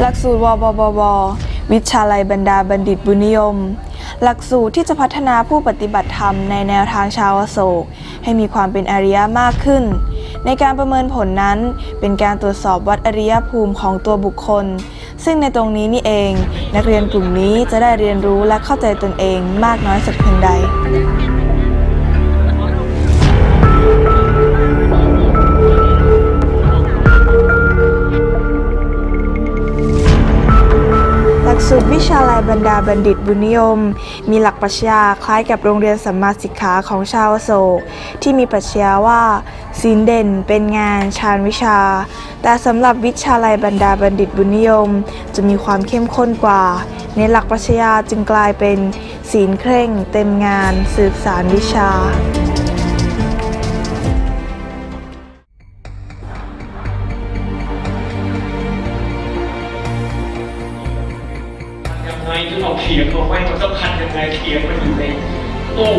หลักสูตรวบบบวิชาลัยบรรดาบัณฑิตบุญนิยม หลักสูตรที่จะพัฒนาผู้ปฏิบัติธรรมในแนวทางชาวโศก ให้มีความเป็นอริยะมากขึ้น ในการประเมินผลนั้นเป็นการตรวจสอบวัดอริยภูมิของตัวบุคคล ซึ่งในตรงนี้นี่เอง นักเรียนกลุ่มนี้จะได้เรียนรู้และเข้าใจตนเองมากน้อยสักเพียงใดูตรวิชาลัยบรรดาบัณฑิตบุญนิยม มีหลักปรัชญาคล้ายกับโรงเรียนสัมมาสิกขาของชาวโศก ที่มีปรัชญาว่าศีลเด่นเป็นงานชาญวิชา แต่สำหรับวิชาลัยบรรดาบัณฑิตบุญนิยม จะมีความเข้มข้นกว่า ในหลักปรัชญาจึงกลายเป็นศีลเคร่ง เต็มงาน สืบสารวิชา ถึงเอาไว้มันสำคัญยังไงเขียงมันอยู่ในตู้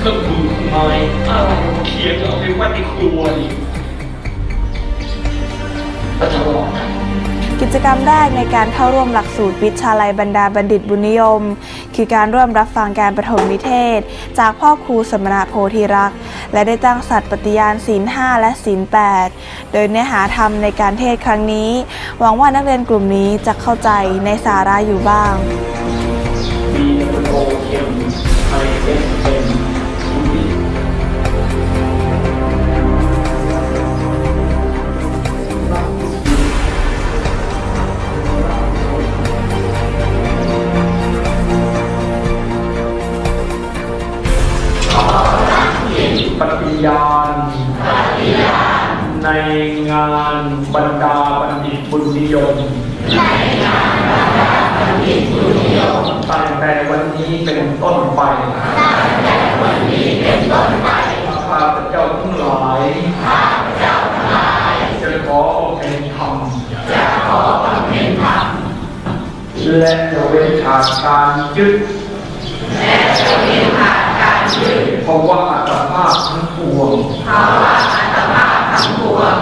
เครื่องมือไม้อะไรเขียงเอาไปไว้ในครัวนี่ก็จะบอกนะกิจกรรมแรกในการเข้าร่วมหลักสูตรวิชาลัยบรรดาบัณฑิตบุญนิยม คือการร่วมรับฟังการประถมนิเทศ จากพ่อครูสมณะโพธิรักษ์และได้ตั้งสัตย์ปฏิญาณศีล5และศีล8 โดยเนื้อหาธรรมในการเทศครั้งนี้ หวังว่านักเรียนกลุ่มนี้จะเข้าใจในสาระอยู่บ้าง ปรเทียมไอเอสเป็นผู้ดีปฏิญาณในงานบรรดา ภิกษุนิยมตั้งแต่วันนี้เป็นต้นไปตั้งแต่วันนี้เป็นต้นไปข้าพเจ้าทั้งหลายข้าพเจ้าทั้งหลายจะขอเป็นธรรมจะขอเป็นธรรมและจะเว้นขาดการยึดและจะเว้นขาดการยึดเพราะว่าอัตภาพทั้งปวงเพราะว่าอัตภาพทั้งปวง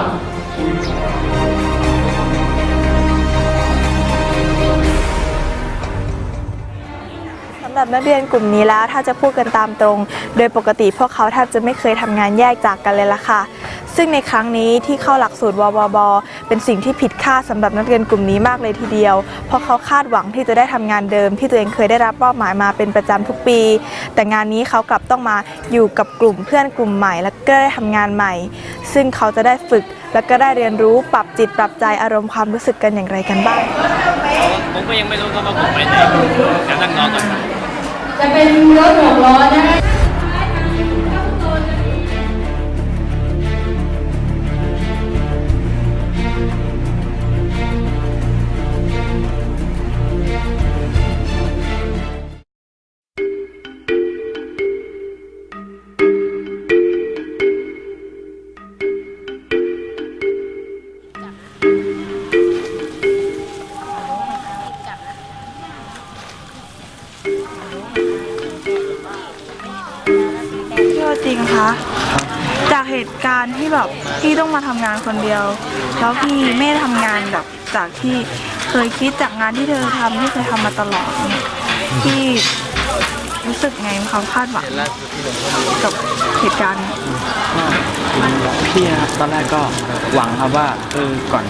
หรับนักเรียนกลุ่มนี้แล้วถ้าจะพูดกันตามตรง โดยปกติพวกเขาแทบจะไม่เคยทำงานแยกจากกันเลยล่ะค่ะ ซึ่งในครั้งนี้ที่เข้าหลักสูตรวบบเป็นสิ่งที่ผิดคาดสำหรับนักเรียนกลุ่มนี้มากเลยทีเดียว เพราะเขาคาดหวังที่จะได้ทำงานเดิม ที่ตัวเองเคยได้รับมอบหมายมาเป็นประจำทุกปี แต่งานนี้เขากลับต้องมาอยู่กับกลุ่มเพื่อนกลุ่มใหม่ แล้วก็ได้ทำงานใหม่ ซึ่งเขาจะได้ฝึกแล้วก็ได้เรียนรู้ปรับจิตปรับใจอารมณ์ความรู้สึกกันอย่างไรกันบ้างผมก็ยังไม่รู้ครับว่าผมไปไหนเดี๋ยวนั่งรอก่อน ครับ จากเหตุการณ์ที่แบบพี่ต้องมาทำงานคนเดียว แล้วพี่ไม่ได้ทำงานแบบจากที่เคยคิดจากงานที่เธอทำที่เคยทำมาตลอดพี่รู้สึกไงมีความคาดหวังกับเหตุการณ์พี่ครับตอนแรกก็หวังครับว่าเออก่อน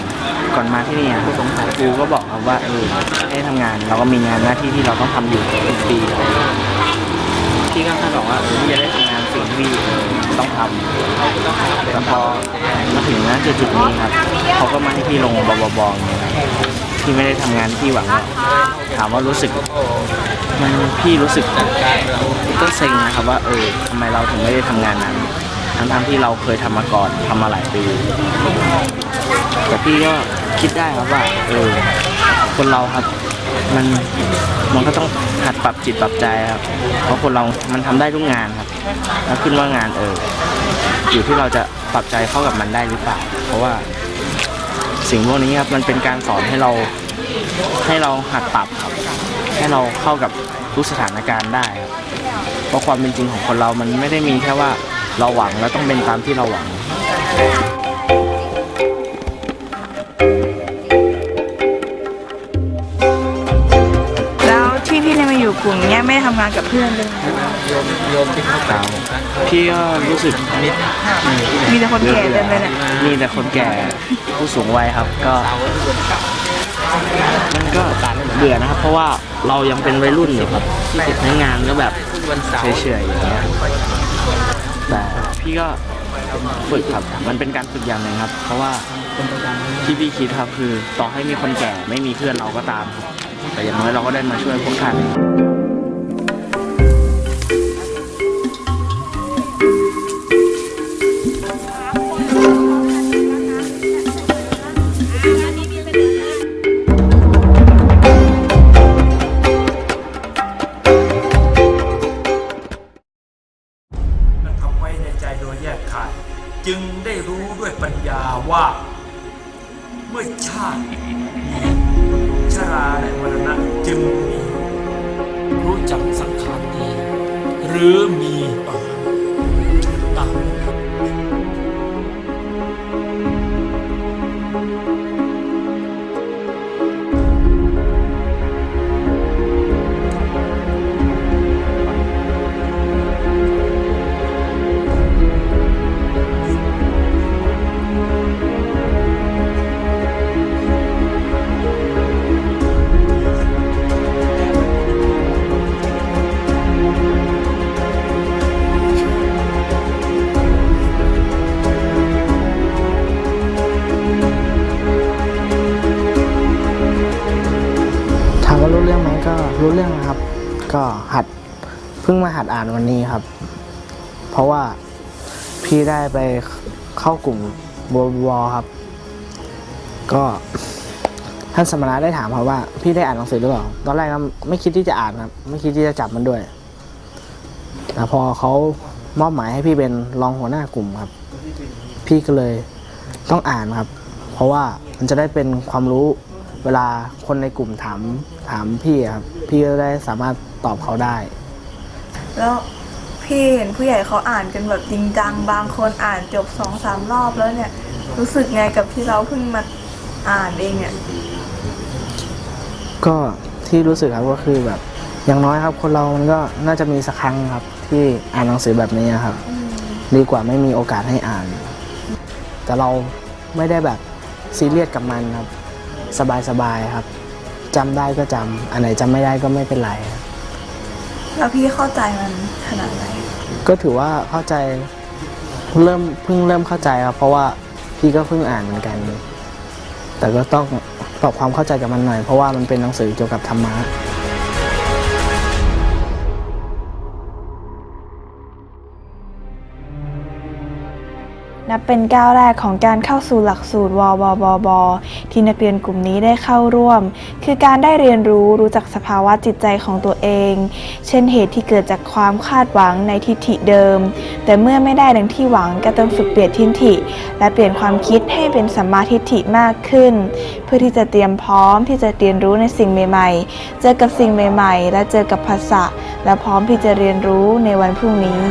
ก่อนมาที่นี่ผู้สงสัยครูก็บอกครับว่าเออให้ทำงานเราก็มีงานหน้าที่ที่เราต้องทำอยู่ทุกปี พี่ก็คาดหวังว่าเออพี่จะได้ทำงานสิ่งที่ต้องทำแต่พอมาถึงณจุดจุดนี้ครับเขาก็มาให้พี่ลงบบบองเงี้ยครับพี่ไม่ได้ทำงานที่หวังถามว่ารู้สึกมันพี่รู้สึกก็เซ็งนะครับว่าเออทำไมเราถึงไม่ได้ทำงานนั้นทั้งทที่เราเคยทำมาก่อนทำมาหลายปีแต่พี่ก็คิดได้ครับว่าเออคนเราครับ มันมันก็ต้องหัดปรับจิตปรับใจครับ เพราะคนเรา มันทำได้ทุกงานครับ แล้วขึ้นว่างานเออ อยู่ที่เราจะปรับใจเข้ากับมันได้หรือเปล่า เพราะว่าสิ่งพวกนี้ครับ มันเป็นการสอนให้เรา ให้เราหัดปรับครับ ให้เราเข้ากับทุกสถานการณ์ได้ครับ เพราะความเป็นจริงของคนเรา มันไม่ได้มีแค่ว่าเราหวังแล้วต้องเป็นตามที่เราหวัง กลุ่มเนี้ยไม่ได้ทำงานกับเพื่อนเลยครับพี่ก็รู้สึกมีแต่คนแก่เต็มเลยเนี่ยมีแต่คนแก่ผู้สูงวัยครับ ก็ มันก็เบื่อนะครับ เพราะว่าเรายังเป็นวัยรุ่นอยู่ครับใช้งานก็แบบเฉยๆอย่างเงี้ยแต่พี่ก็ฝึกครับ มันเป็นการฝึกอย่างหนึ่งครับ เพราะว่าที่พี่คิดครับคือต่อให้มีคนแก่ไม่มีเพื่อนเราก็ตามครับแต่อย่างน้อยเราก็ได้มาช่วยพวกท่าน ด้วยปัญญาว่า เมื่อชาติมีชราและมรณะจึงมีรู้จักสังขารนี้ หรือมีเอ่อตา เรื่องไหมก็รู้เรื่องนะครับ ก็หัดเพิ่งมาหัดอ่านวันนี้ครับ เพราะว่าพี่ได้ไปเข้ากลุ่มบวครับ ก็ท่านสมณะได้ถามครับว่า พี่ได้อ่านหนังสือหรือเปล่าตอนแรกก็ไม่คิดที่จะอ่านครับ ไม่คิดที่จะจับมันด้วย แต่พอเขามอบหมายให้พี่เป็นรองหัวหน้ากลุ่มครับ พี่ก็เลยต้องอ่านครับ เพราะว่ามันจะได้เป็นความรู้ เวลาคนในกลุ่มถามถามพี่อะครับพี่ก็ได้สามารถตอบเขาได้ แล้วพี่เห็นผู้ใหญ่เขาอ่านกันแบบจริงจังบางคนอ่านจบสองสามรอบแล้วเนี่ย รู้สึกไงกับที่เราเพิ่งมาอ่านเองเนี่ยก็ที่รู้สึกครับก็คือแบบ อย่างน้อยครับ คนเรามันก็น่าจะมีสักครั้งครับ ที่อ่านหนังสือแบบนี้ครับ ดีกว่าไม่มีโอกาสให้อ่าน แต่เราไม่ได้แบบซีเรียสกับมันครับ สบายๆครับจำได้ก็จำอันไหนจำไม่ได้ก็ไม่เป็นไรครับแล้วพี่เข้าใจมันขนาดไหนก็ถือว่าเข้าใจเริ่มเพิ่งเริ่มเข้าใจครับเพราะว่าพี่ก็เพิ่งอ่านเหมือนกัน แต่ก็ต้องปรับความเข้าใจกับมันหน่อย เพราะว่ามันเป็นหนังสือเกี่ยวกับธรรมะ นับเป็นก้าวแรกของการเข้าสู่หลักสูตรวบบบที่นักเรียนกลุ่มนี้ได้เข้าร่วม คือการได้เรียนรู้รู้จักสภาวะจิตใจของตัวเอง เช่นเหตุที่เกิดจากความคาดหวังในทิฏฐิเดิม แต่เมื่อไม่ได้ดังที่หวังก็ต้องฝึกเปลี่ยนทิฏฐิ และเปลี่ยนความคิดให้เป็นสัมมาทิฏฐิมากขึ้น เพื่อที่จะเตรียมพร้อมที่จะเรียนรู้ในสิ่งใหม่ ๆ เจอกับสิ่งใหม่ ๆ และเจอกับภาษาและพร้อมที่จะเรียนรู้ในวันพรุ่งนี้